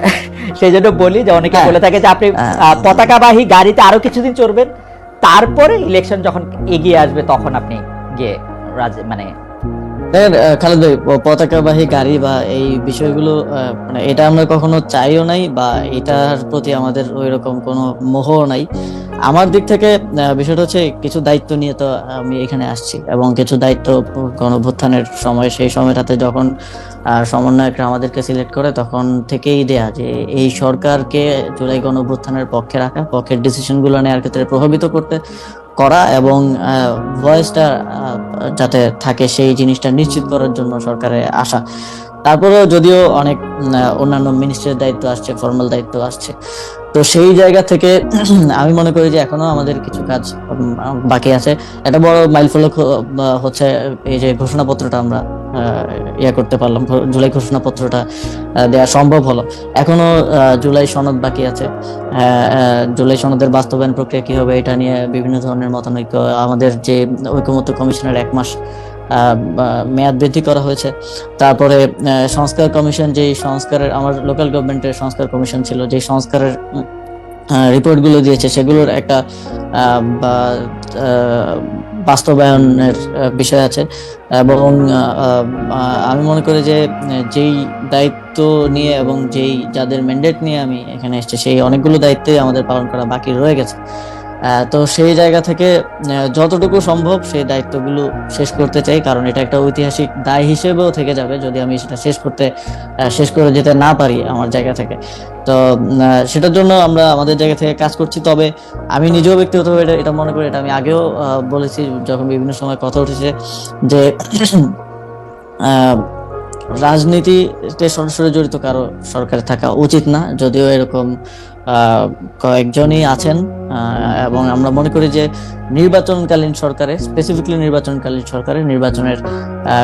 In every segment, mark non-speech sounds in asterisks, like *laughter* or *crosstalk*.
*laughs* সেই জন্য বলি যে অনেকে হ্যাঁ। বলে থাকে যে আপনি হ্যাঁ। পতাকাবাহী গাড়িতে আরও কিছুদিন চড়বেন তারপরে ইলেকশন যখন এগিয়ে আসবে তখন আপনি গিয়ে মানে খালেদ ভাই পতাকাবাহী গাড়ি বা এই বিষয়গুলো মানে এটা আমরা কখনো চাইও নাই বা এটার প্রতি আমাদের ওই রকম কোনো মোহও নাই আমার দিক থেকে বিষয়টা হচ্ছে কিছু দায়িত্ব নিয়ে তো আমি এখানে আসছি এবং কিছু দায়িত্ব গণভ্যুত্থানের সময় সেই সময়টাতে যখন আহ, সমন্বয়করা আমাদেরকে সিলেক্ট করে তখন থেকেই দেয়া যে এই সরকারকে জুলাই গণভ্যুত্থানের পক্ষে রাখা পক্ষের ডিসিশনগুলো নেওয়ার ক্ষেত্রে প্রভাবিত করতে করা এবং ভয়েসটা যাতে থাকে সেই জিনিসটা নিশ্চিত করার জন্য সরকারের আসা। তারপরেও যদিও অনেক অন্যান্য মিনিস্ট্রির দায়িত্ব আসছে ফর্মাল দায়িত্ব আসছে। তো সেই জায়গা থেকে *clears throat* আমি মনে করি যে এখনও আমাদের কিছু কাজ বাকি আছে। একটা বড় মাইলফলক হচ্ছে এই যে ঘোষণাপত্রটা আমরা ইয়ে করতে পারলাম জুলাই ঘোষণাপত্রটা দেওয়া সম্ভব হলো। এখনও জুলাই সনদ বাকি আছে। জুলাই সনদের বাস্তবায়ন প্রক্রিয়া কি হবে এটা নিয়ে বিভিন্ন ধরনের মতানৈক্য, আমাদের যে ঐকমত্য কমিশনের এক মাস মেয়াদ বৃদ্ধি করা হয়েছে। তারপরে সংস্কার কমিশন যে সংস্কারের, আমার লোকাল গভর্নমেন্টের সংস্কার কমিশন ছিল যে সংস্কারের রিপোর্টগুলো দিয়েছে, সেগুলোর একটা বাস্তবায়নের বিষয় আছে। এবং আমি মনে করি যে, যেই দায়িত্ব নিয়ে এবং যেই যাদের ম্যান্ডেট নিয়ে আমি এখানে এসেছি, সেই অনেকগুলো দায়িত্বই আমাদের পালন করা বাকি রয়ে গেছে। তো সেই জায়গা থেকে যতটুকু সম্ভব সেই দায়িত্বগুলো শেষ করতে চাই, কারণ এটা একটা ঐতিহাসিক দায় হিসেবেও থেকে যাবে যদি আমি সেটা শেষ করতে শেষ করে যেতে না পারি আমার জায়গা থেকে। তো সেটার জন্য আমরা আমাদের জায়গা থেকে কাজ করছি। তবে আমি নিজেও ব্যক্তিগতভাবে এটা এটা মনে করি, এটা আমি আগেও বলেছি যখন বিভিন্ন সময় কথা উঠেছে যে *clears throat* রাজনীতিতে সরাসরি জড়িত কারও সরকারে থাকা উচিত না, যদিও এরকম কয়েকজনই আছেন এবং আমরা মনে করি যে নির্বাচনকালীন সরকারে স্পেসিফিকলি নির্বাচনকালীন সরকারে, নির্বাচনের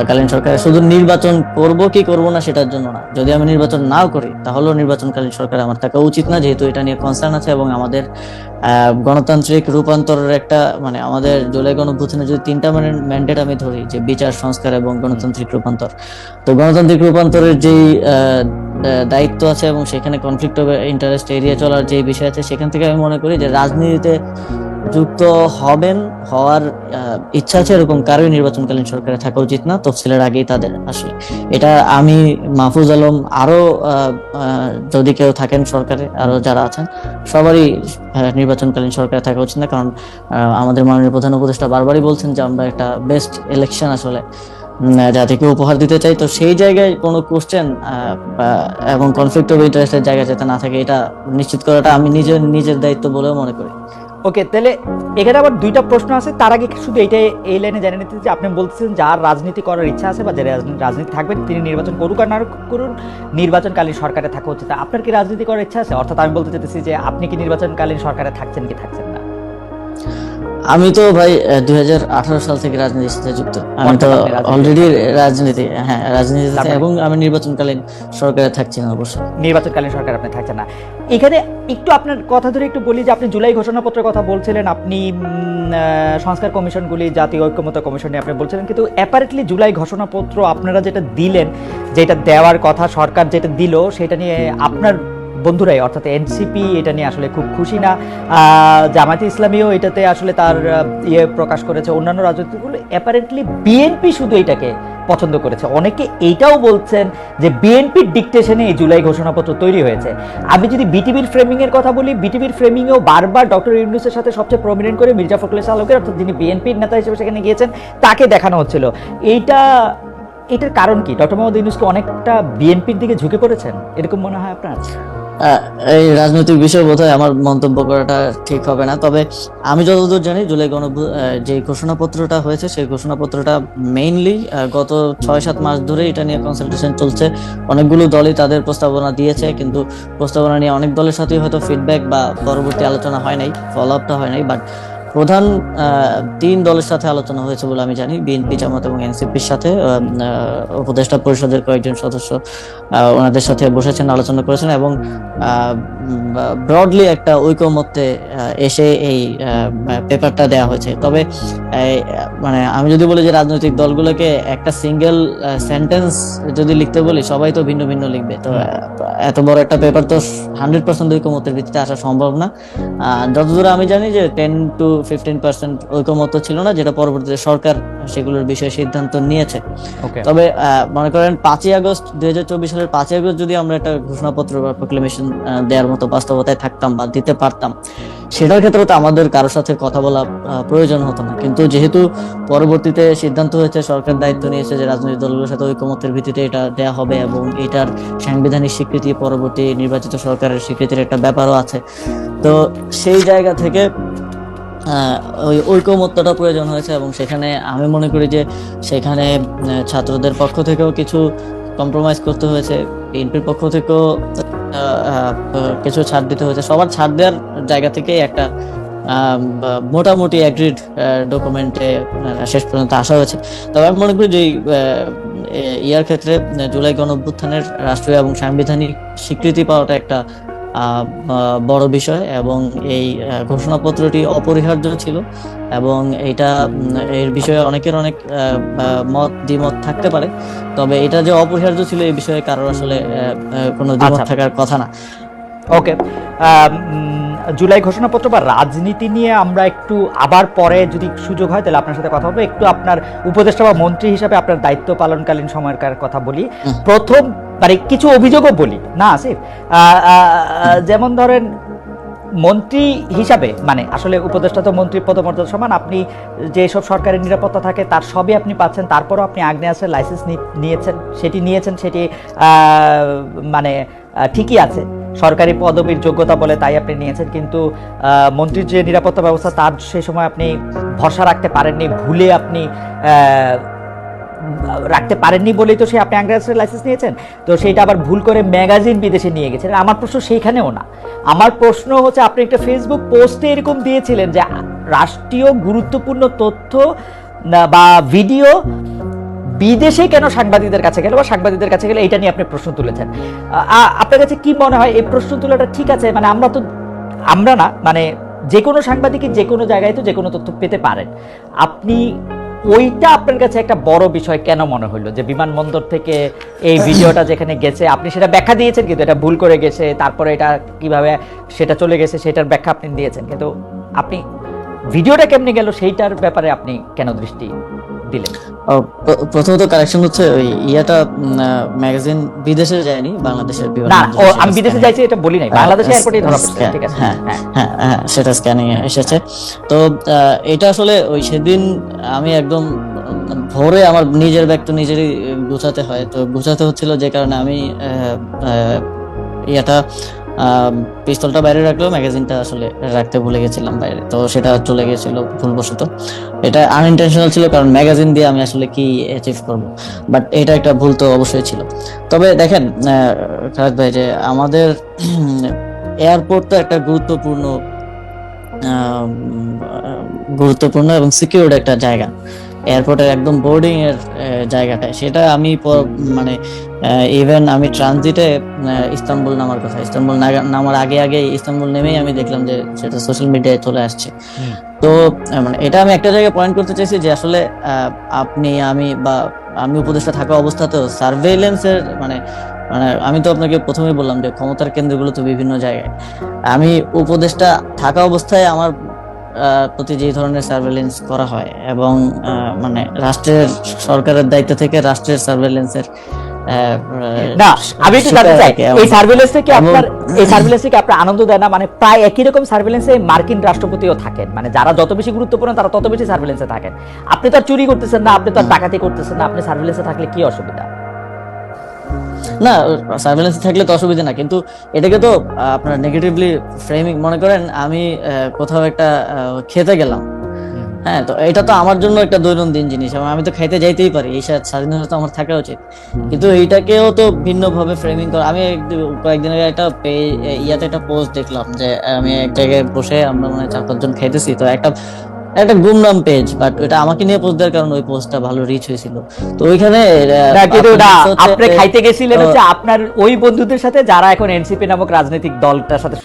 কালীন সরকারে শুধু নির্বাচন করব কি করব না সেটার জন্য না। যদি আমি নির্বাচন নাও করি, তাহলেও নির্বাচনকালীন সরকারে আমার থাকা উচিত না, যেহেতু এটা নিয়ে কনসার্ন আছে এবং আমাদের গণতান্ত্রিক রূপান্তরের একটা মানে আমাদের জুলাই গণভূতিনে যদি তিনটা মানে ম্যান্ডেট আমি ধরি, যে বিচার, সংস্কার এবং গণতান্ত্রিক রূপান্তর। তো গণতান্ত্রিক রূপান্তরের যেই দায়িত্ব আছে এবং সেখানে কনফ্লিক্ট ইন্টারেস্ট এড়িয়ে চলার যে বিষয় আছে, সেখান থেকে আমি মনে করি যে রাজনীতিতে যুক্ত হবেন, হওয়ার ইচ্ছা আছে এরকম কারোই নির্বাচনকালীন সরকারে থাকা উচিত না। তফসিলের আগেই তাদের আসলে। এটা আমি মাহফুজ আলম আরও যদি কেউ থাকেন সরকারে, আরও যারা আছেন, সবারই নির্বাচনকালীন সরকারে থাকা উচিত না। কারণ আমাদের মাননীয় প্রধান উপদেষ্টা বারবারই বলছেন যে আমরা একটা বেস্ট ইলেকশন আসলে জাতিকে উপহার দিতে চাই, তো সেই জায়গায় কোনো কোশ্চেন এবং কনফ্লিক্ট অফ ইন্টারেস্টের জায়গা যাতে না থাকে, এটা নিশ্চিত করাটা আমি নিজের নিজের দায়িত্ব বলেও মনে করি। ওকে তাহলে এখানে আবার দুইটা প্রশ্ন আছে। তার আগে শুধু এইটাই, এই লাইনে জেনে নিতে যে আপনি বলতেছেন যার রাজনীতি করার ইচ্ছা আছে বা যে রাজনীতি থাকবেন, তিনি নির্বাচন করুক আর না করুন, নির্বাচনকালীন সরকারে থাকা উচিত। আপনার কি রাজনীতি করার ইচ্ছা আছে? অর্থাৎ আমি বলতে চাইতেছি যে আপনি কি নির্বাচনকালীন সরকারে থাকছেন কি থাকছেন না? আমি তো ভাই দুই সাল থেকে রাজনীতির সাথে যুক্ত। আমি তো রাজনীতি- অলরেডি রাজনীতি হ্যাঁ রাজনীতিতে এবং আমি নির্বাচনকালীন সরকারে থাকছি না অবশ্যই নির্বাচনকালীন সরকার আপনি থাকছেন না। এখানে একটু আপনার কথা ধরে একটু বলি যে আপনি জুলাই ঘোষণাপত্রের কথা বলছিলেন আপনি সংস্কার কমিশনগুলি জাতীয় ঐক্যমত্য কমিশন নিয়ে আপনি বলছিলেন কিন্তু অ্যাপারেটলি জুলাই ঘোষণাপত্র আপনারা যেটা দিলেন যেটা দেওয়ার কথা সরকার যেটা দিল সেটা নিয়ে আপনার বন্ধুরাই, অর্থাৎ এনসিপি এটা নিয়ে আসলে খুব খুশি না। জামায়াতে ইসলামীও এটাতে আসলে তার ইয়ে প্রকাশ করেছে। অন্যান্য রাজনীতিগুলো অ্যাপারেন্টলি বিএনপি শুধু এটাকে পছন্দ করেছে। অনেকে এইটাও বলছেন যে বিএনপির ডিকটেশনে এই জুলাই ঘোষণাপত্র তৈরি হয়েছে। আমি যদি বিটিভির ফ্রেমিং এর কথা বলি বিটিভির ফ্রেমিংয়েও বারবার ডক্টর ইউনুসের সাথে সবচেয়ে প্রমিনেন্ট করে মির্জা ইসলাম আলমগীর, অর্থাৎ যিনি বিএনপির নেতা হিসেবে সেখানে গিয়েছেন, তাকে দেখানো হচ্ছিল। এইটা, এটার কারণ কি? ডক্টর মোহাম্মদ ইউনুসকে অনেকটা বিএনপির দিকে ঝুঁকে পড়েছেন? এরকম মনে হয় আপনার? এই রাজনৈতিক বিষয় বোধহয় আমার মন্তব্য করাটা ঠিক হবে না। তবে আমি যতদূর জানি, জুলাই গণ যে ঘোষণাপত্রটা হয়েছে, সেই ঘোষণাপত্রটা মেইনলি গত ছয় সাত মাস ধরে এটা নিয়ে কনসালটেশন চলছে। অনেকগুলো দলই তাদের প্রস্তাবনা দিয়েছে, কিন্তু প্রস্তাবনা নিয়ে অনেক দলের সাথেই হয়তো ফিডব্যাক বা পরবর্তী আলোচনা হয় নাই ফলো আপটা হয় নাই বাট প্রধান তিন দলের সাথে আলোচনা হয়েছে বলে আমি জানি। বিএনপি, জামাত এবং এনসিপির সাথে উপদেষ্টা পরিষদের কয়েকজন সদস্য ওনাদের সাথে বসেছেন, আলোচনা করেছেন এবং ব্রডলি একটা ঐকমত্যে এসে এই পেপারটা দেওয়া হয়েছে। তবে মানে আমি যদি বলি যে রাজনৈতিক দলগুলোকে একটা সিঙ্গেল সেন্টেন্স যদি লিখতে বলি সবাই তো ভিন্ন ভিন্ন লিখবে। তো এত বড় একটা পেপার তো হান্ড্রেড পার্সেন্ট ঐকমত্যের ভিত্তিতে আসা সম্ভব না। যতদূর আমি জানি যে টেন টু ফিফটিন পার্সেন্ট ঐকমত্য ছিল না যেটা পরবর্তীতে সরকার সেগুলোর বিষয়ে সিদ্ধান্ত নিয়েছে। তবে মনে করেন পাঁচই আগস্ট দুই হাজার চব্বিশ সালের পাঁচই আগস্ট যদি আমরা একটা ঘোষণাপত্র বা প্রোক্লেমেশন দেওয়ার মতো বাস্তবতায় থাকতাম বা দিতে পারতাম। সেটার ক্ষেত্রে তো আমাদের কারোর সাথে কথা বলা প্রয়োজন হতো না। কিন্তু যেহেতু পরবর্তীতে সিদ্ধান্ত হয়েছে, সরকার দায়িত্ব নিয়েছে যে রাজনৈতিক দলগুলোর সাথে ঐকমত্যের ভিত্তিতে এটা দেয়া হবে এবং এটার সাংবিধানিক স্বীকৃতি পরবর্তী নির্বাচিত সরকারের স্বীকৃতির একটা ব্যাপারও আছে। তো সেই জায়গা থেকে ওই ঐকমত্যটা প্রয়োজন হয়েছে এবং সেখানে আমি মনে করি যে সেখানে ছাত্রদের পক্ষ থেকেও কিছু কম্প্রোমাইজ করতে হয়েছে। বিএনপির পক্ষ থেকেও কিছু ছাড় দিতে হয়েছে। সবার ছাড় দেওয়ার জায়গা থেকে একটা মোটামুটি অ্যাগ্রিড ডকুমেন্টে শেষ পর্যন্ত আসা হয়েছে। তবে আমি মনে করি যে ইয়ার ক্ষেত্রে জুলাই গণ অভ্যুত্থানের রাষ্ট্রীয় এবং সাংবিধানিক স্বীকৃতি পাওয়াটা একটা বড় বিষয় এবং এই ঘোষণাপত্রটি অপরিহার্য ছিল এবং এটা এর বিষয়ে অনেকের অনেক মত দ্বিমত থাকতে পারে। তবে এটা যে অপরিহার্য ছিল এই বিষয়ে কারোর আসলে কোনো দ্বিমত আচ্ছা। থাকার কথা না। ওকে। জুলাই ঘোষণাপত্র বা রাজনীতি নিয়ে আমরা একটু আবার পরে যদি সুযোগ হয় তাহলে আপনার সাথে কথা বলব একটু আপনার উপদেষ্টা বা মন্ত্রী হিসাবে আপনার দায়িত্ব পালনকালীন সময়কার কথা বলি। প্রথম মানে কিছু অভিযোগও বলি। না, আসিফ যেমন ধরেন মন্ত্রী হিসাবে মানে আসলে উপদেষ্টা তো মন্ত্রীর পদমর্যাদা সমান, আপনি যেসব সরকারি নিরাপত্তা থাকে তার সবই আপনি পাচ্ছেন, তারপরও আপনি আগ্নেয়াসের লাইসেন্স নিয়েছেন, সেটি নিয়েছেন, সেটি মানে ঠিকই আছে। সরকারি পদবীর যোগ্যতা বলে তাই আপনি নিয়েছেন, কিন্তু মন্ত্রীর যে নিরাপত্তা ব্যবস্থা তার সেই সময় আপনি ভরসা রাখতে পারেননি, ভুলে আপনি রাখতে পারেননি বলেই তো সে আপনি আগ্রাসের লাইসেন্স নিয়েছেন। তো সেইটা আবার ভুল করে ম্যাগাজিন বিদেশে নিয়ে গেছেন। আমার প্রশ্ন সেইখানেও না। আমার প্রশ্ন হচ্ছে, আপনি একটা ফেসবুক পোস্টে এরকম দিয়েছিলেন যে, রাষ্ট্রীয় গুরুত্বপূর্ণ তথ্য বা ভিডিও বিদেশে কেন সাংবাদিকদের কাছে গেল, বা সাংবাদিকদের কাছে গেলে এটা নিয়ে আপনি প্রশ্ন তুলেছেন। আপনার কাছে কি মনে হয়, এই প্রশ্ন তোলাটা ঠিক আছে? মানে আমরা তো, আমরা না মানে যে কোনো সাংবাদিকই যে কোনো জায়গায় তো যে কোনো তথ্য পেতে পারেন। আপনি ওইটা আপনার কাছে একটা বড় বিষয় কেন মনে হলো? যে বিমানবন্দর থেকে এই ভিডিওটা যেখানে গেছে, আপনি সেটা ব্যাখ্যা দিয়েছেন কিন্তু এটা ভুল করে গেছে, তারপরে এটা কীভাবে সেটা চলে গেছে সেটার ব্যাখ্যা আপনি দিয়েছেন। কিন্তু আপনি ভিডিওটা কেমনি গেল সেইটার ব্যাপারে আপনি কেন দৃষ্টি দিলেন? প্রথমত কারেকশন হচ্ছে ওই ইয়াটা ম্যাগাজিন বিদেশে যায়নি বাংলাদেশের না ও আমি বিদেশে যাইছি এটা বলি নাই বাংলাদেশে এয়ারপোর্টে ধরা পড়ছে ঠিক আছে হ্যাঁ হ্যাঁ। হ্যাঁ হ্যাঁ সেটা স্ক্যানিং এসেছে। তো আহ, এটা আসলে ওই সেদিন আমি একদম ভোরে আমার নিজের ব্যাগ তো নিজেরই গুছাতে হয় তো গুছাতে হচ্ছিল যে কারণে আমি ইয়াটা পিস্তলটা বাইরে রাখলেও ম্যাগাজিনটা আসলে রাখতে ভুলে গেছিলাম বাইরে। তো সেটা চলে গেছিল ভুলবশত। এটা আনইনটেনশনাল ছিল কারণ ম্যাগাজিন দিয়ে আমি আসলে কি অ্যাচিভ করব? বাট এটা একটা ভুল তো অবশ্যই ছিল। তবে দেখেন খালেদ ভাই, যে আমাদের এয়ারপোর্ট তো একটা গুরুত্বপূর্ণ গুরুত্বপূর্ণ এবং সিকিউরড একটা জায়গা। এয়ারপোর্টের একদম বোর্ডিং এর আহ, জায়গাটা সেটা আমি মানে ইভেন আমি ট্রানজিটে ইস্তাম্বুল নামার কথা। ইস্তাম্বুল নামার আগে আগে ইস্তাম্বুল নেমেই আমি দেখলাম যে সেটা সোশ্যাল মিডিয়ায় চলে আসছে। তো মানে এটা আমি একটা জায়গায় পয়েন্ট করতে চাইছি যে আসলে আপনি আমি বা আমি উপদেষ্টা থাকা অবস্থাতেও সার্ভেইলেন্সের মানে মানে আমি তো আপনাকে প্রথমেই বললাম যে ক্ষমতার কেন্দ্রগুলো তো বিভিন্ন জায়গায়। আমি উপদেষ্টা থাকা অবস্থায় আমার প্রতি যে ধরনের সার্ভেলেন্স করা হয় এবং মানে রাষ্ট্রের সরকারের দায়িত্ব থেকে রাষ্ট্রের সার্ভেলেন্সের না আমি একটু জানতে চাই এই সার্ভিলেন্স থেকে আপনার এই সার্ভিলেন্স থেকে আপনার আনন্দ দেয় না? মানে প্রায় একই রকম সার্ভিলেন্সে মার্কিন রাষ্ট্রপতিও থাকেন। মানে যারা যত বেশি গুরুত্বপূর্ণ তারা তত বেশি সার্ভিলেন্সে থাকেন। আপনি তো আর চুরি করতেছেন না আপনি তো আর ডাকাতি করতেছেন না আপনি সার্ভিলেন্সে থাকলে কি অসুবিধা? না সার্ভেলেন্স থাকলে তো অসুবিধা না কিন্তু এটাকে তো আপনার নেগেটিভলি ফ্রেমিং মনে করেন আমি কোথাও একটা খেতে গেলাম। হ্যাঁ তো এটা তো আমার জন্য একটা দৈনন্দিন জিনিস আমি তো খাইতে যাইতেই পারি এই স্বাধীনতা তো আমার থাকা উচিত। কিন্তু এইটাকেও তো ভিন্নভাবে ফ্রেমিং করা আমি কয়েকদিন আগে একটা ইয়াতে একটা পোস্ট দেখলাম যে আমি এক জায়গায় বসে আমরা মানে চার পাঁচজন খাইতেছি তো একটা একটা গুমনাম পেজ বাট ওটা আমাকে নিয়ে পোস্ট দেওয়ার কারণে ওই পোস্টটা ভালো রিচ হয়েছিল। তো ওইখানে আপনি খাইতে গেছিলেন হচ্ছে আপনার ওই বন্ধুদের সাথে যারা এখন এনসিপি নামক রাজনৈতিক দলটার সাথে